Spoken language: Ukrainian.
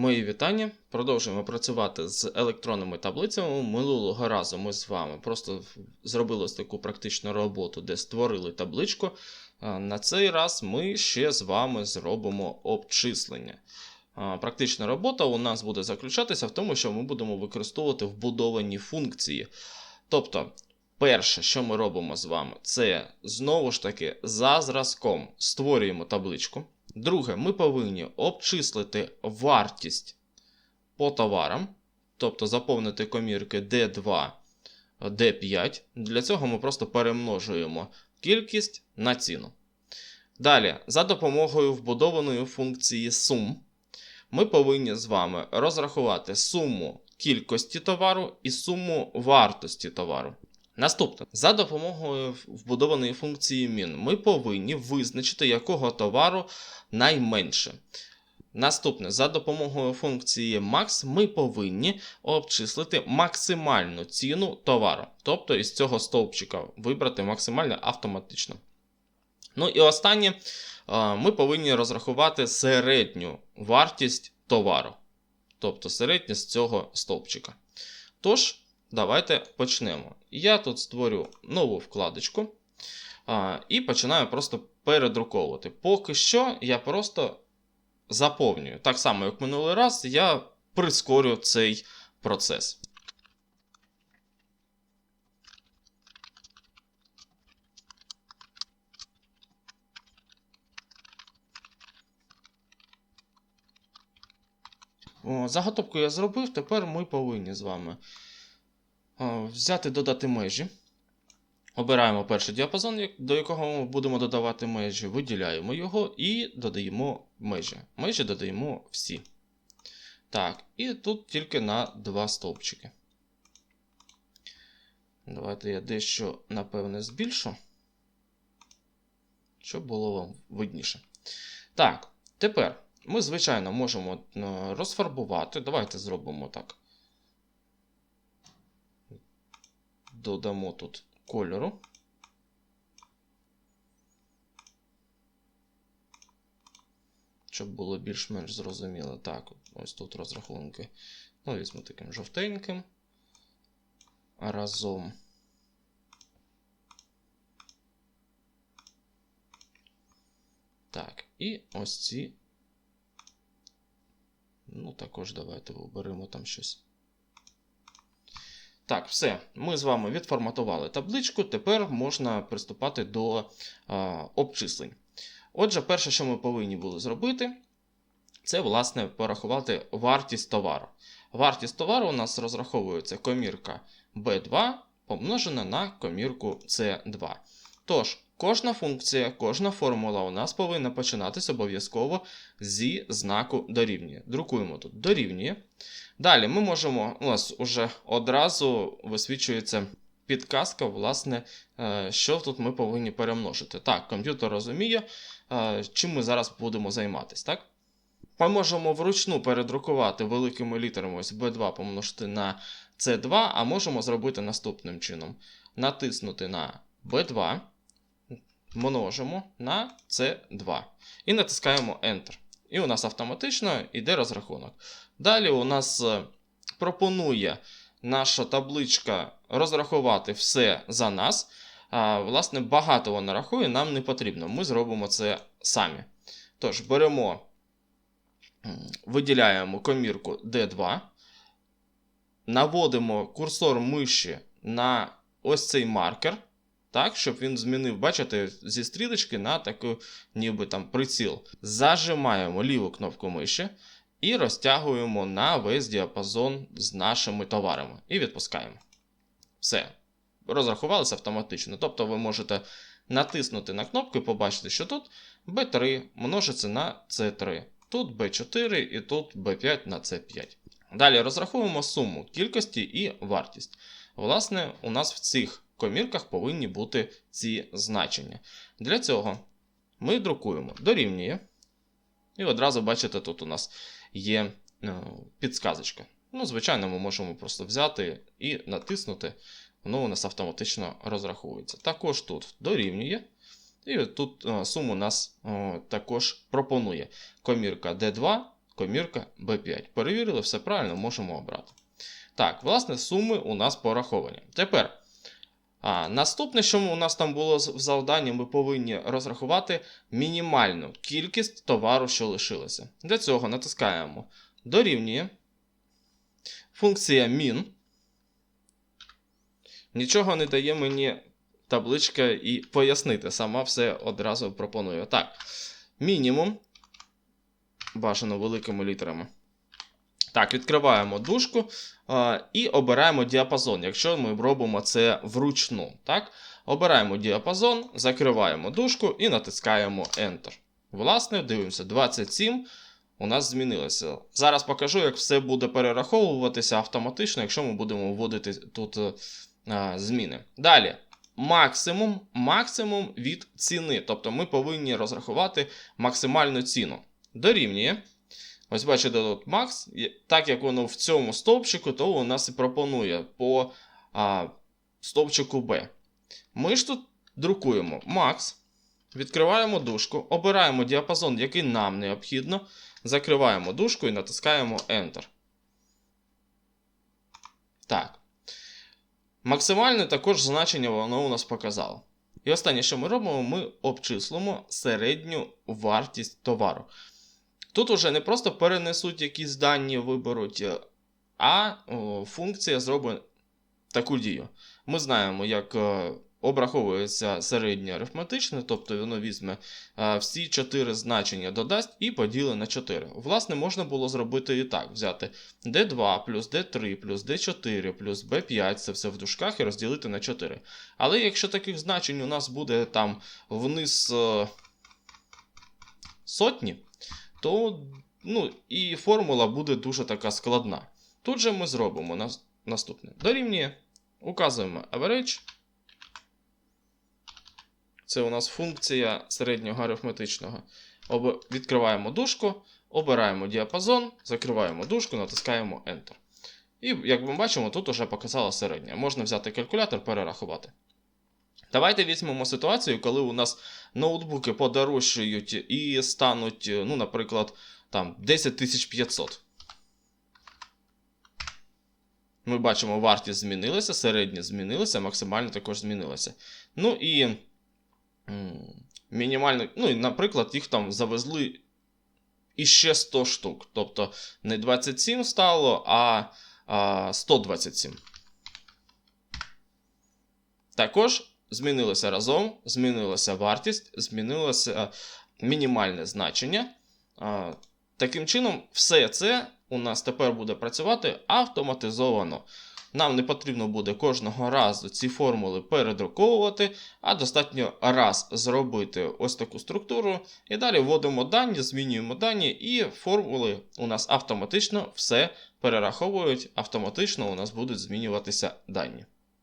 Мої вітання. Продовжуємо працювати з електронними таблицями. Минулого разу ми з вами просто зробили таку практичну роботу, де створили табличку. На цей раз ми ще з вами зробимо обчислення. Практична робота у нас буде заключатися в тому, що ми будемо використовувати вбудовані функції. Тобто, перше, що ми робимо з вами, це знову ж таки за зразком створюємо табличку. Друге, ми повинні обчислити вартість по товарам, тобто заповнити комірки D2, D5. Для цього ми просто перемножуємо кількість на ціну. Далі, за допомогою вбудованої функції сум, ми повинні з вами розрахувати суму кількості товару і суму вартості товару. Наступне, за допомогою вбудованої функції min, ми повинні визначити, якого товару найменше. Наступне, за допомогою функції max ми повинні обчислити максимальну ціну товару. Тобто із цього стовпчика вибрати максимально автоматично. Ну і останнє, ми повинні розрахувати середню вартість товару. Тобто середню з цього стовпчика. Тож, давайте почнемо. Я тут створю нову вкладочку а, і починаю просто передруковувати. Поки що я просто заповнюю. Так само, як минулий раз, я прискорю цей процес. Заготовку я зробив, тепер ми повинні з вами взяти додати межі. Обираємо перший діапазон, до якого ми будемо додавати межі, виділяємо його і додаємо межі. Межі додаємо всі. Так, і тут тільки на два стовпчики. Давайте я дещо, напевне, збільшу, щоб було вам видніше. Так, тепер ми, звичайно, можемо е, розфарбувати. Давайте зробимо так. Додамо тут кольору. Щоб було більш-менш зрозуміло. Так, ось тут розрахунки. Ну, візьму таким жовтеньким. Разом. Так, і ось ці. Ну, також давайте виберемо там щось. Так, все. Ми з вами відформатували табличку. Тепер можна приступати до а, обчислень. Отже, перше, що ми повинні були зробити, це, власне, порахувати вартість товару. Вартість товару у нас розраховується комірка B2 помножена на комірку C2. Тож, кожна функція, кожна формула у нас повинна починатися обов'язково зі знаку дорівнює. Друкуємо тут дорівнює. Далі ми можемо, у нас вже одразу висвічується підказка, власне, е, що тут ми повинні перемножити. Так, комп'ютер розуміє, е, чим ми зараз будемо займатися, так? Ми можемо вручну передрукувати великими літерами ось B2 помножити на C2, а можемо зробити наступним чином: натиснути на B2, множимо на C2 і натискаємо Enter. І у нас автоматично йде розрахунок. Далі у нас е, пропонує наша табличка розрахувати все за нас. Власне, багато вона рахує, нам не потрібно. Ми зробимо це самі. Тож, беремо, виділяємо комірку D2, наводимо курсор миші на ось цей маркер, так, щоб він змінив, бачите, зі стрілочки на таку, ніби там приціл. Зажимаємо ліву кнопку миші і розтягуємо на весь діапазон з нашими товарами. І відпускаємо. Все. Розрахувалося автоматично. Тобто ви можете натиснути на кнопку і побачити, що тут B3 множиться на C3. Тут B4 і тут B5 на C5. Далі розраховуємо суму кількості і вартість. Власне, у нас в цих комірках повинні бути ці значення. Для цього ми друкуємо дорівнює. І одразу бачите, тут у нас є е, підсказочка. Ну, звичайно, ми можемо просто взяти і натиснути, воно у нас автоматично розраховується. Також тут дорівнює. І тут е, суму нас е, також пропонує комірка D2 комірка B5. Перевірили, все правильно, можемо обрати. Так, власне, суми у нас пораховані. Тепер, а, наступне, що у нас там було в завданні, ми повинні розрахувати мінімальну кількість товару, що лишилося. Для цього натискаємо дорівнює. Функція min. Нічого не дає мені табличка і пояснити. Сама все одразу пропоную. Так, мінімум. Бажано великими літерами. Так, відкриваємо дужку і обираємо діапазон, якщо ми робимо це вручну. Так? Обираємо діапазон, закриваємо дужку і натискаємо Enter. Власне, дивимося, 27 у нас змінилося. Зараз покажу, як все буде перераховуватися автоматично, якщо ми будемо вводити тут е, а, зміни. Далі. Максимум, максимум від ціни. Тобто ми повинні розрахувати максимальну ціну. Дорівнює. Ось бачите, тут Max, так як воно в цьому стовпчику, то у нас і пропонує по а, стовпчику B. Ми ж тут друкуємо Max, відкриваємо дужку, обираємо діапазон, який нам необхідно, закриваємо дужку і натискаємо Enter. Так. Максимальне також значення воно у нас показало. І останнє, що ми робимо, ми обчислимо середню вартість товару. Тут уже не просто перенесуть якісь дані, виберуть, е, а функція зробить таку дію. Ми знаємо, як е, обраховується середнє арифметичне, тобто воно візьме е, всі чотири значення додасть і поділить на 4. Власне, можна було зробити і так: взяти D2 плюс D3 плюс D4 плюс B5, це все в дужках, і розділити на 4. Але якщо таких значень у нас буде там вниз сотні, то ну, і формула буде дуже така складна. Тут же ми зробимо нас- наступне. Дорівнює, указуємо average. Це у нас функція середнього арифметичного. Об... Відкриваємо дужку, обираємо діапазон, закриваємо дужку, натискаємо Enter. І, як ми бачимо, тут вже показала середня. Можна взяти калькулятор, перерахувати. Давайте візьмемо ситуацію, коли у нас ноутбуки подорожчають і стануть, ну, наприклад, там 10500. Ми бачимо, вартість змінилася, середня змінилася, максимально також змінилася. Ну і мінімально, ну і, наприклад, їх там завезли іще 100 штук. Тобто не 27 стало, а, а 127. Також змінилося разом, змінилася вартість, змінилося мінімальне значення. Таким чином, все це у нас тепер буде працювати автоматизовано. Нам не потрібно буде кожного разу ці формули передруковувати, а достатньо раз зробити ось таку структуру. І далі вводимо дані, змінюємо дані, і формули у нас автоматично все перераховують, автоматично у нас будуть змінюватися дані.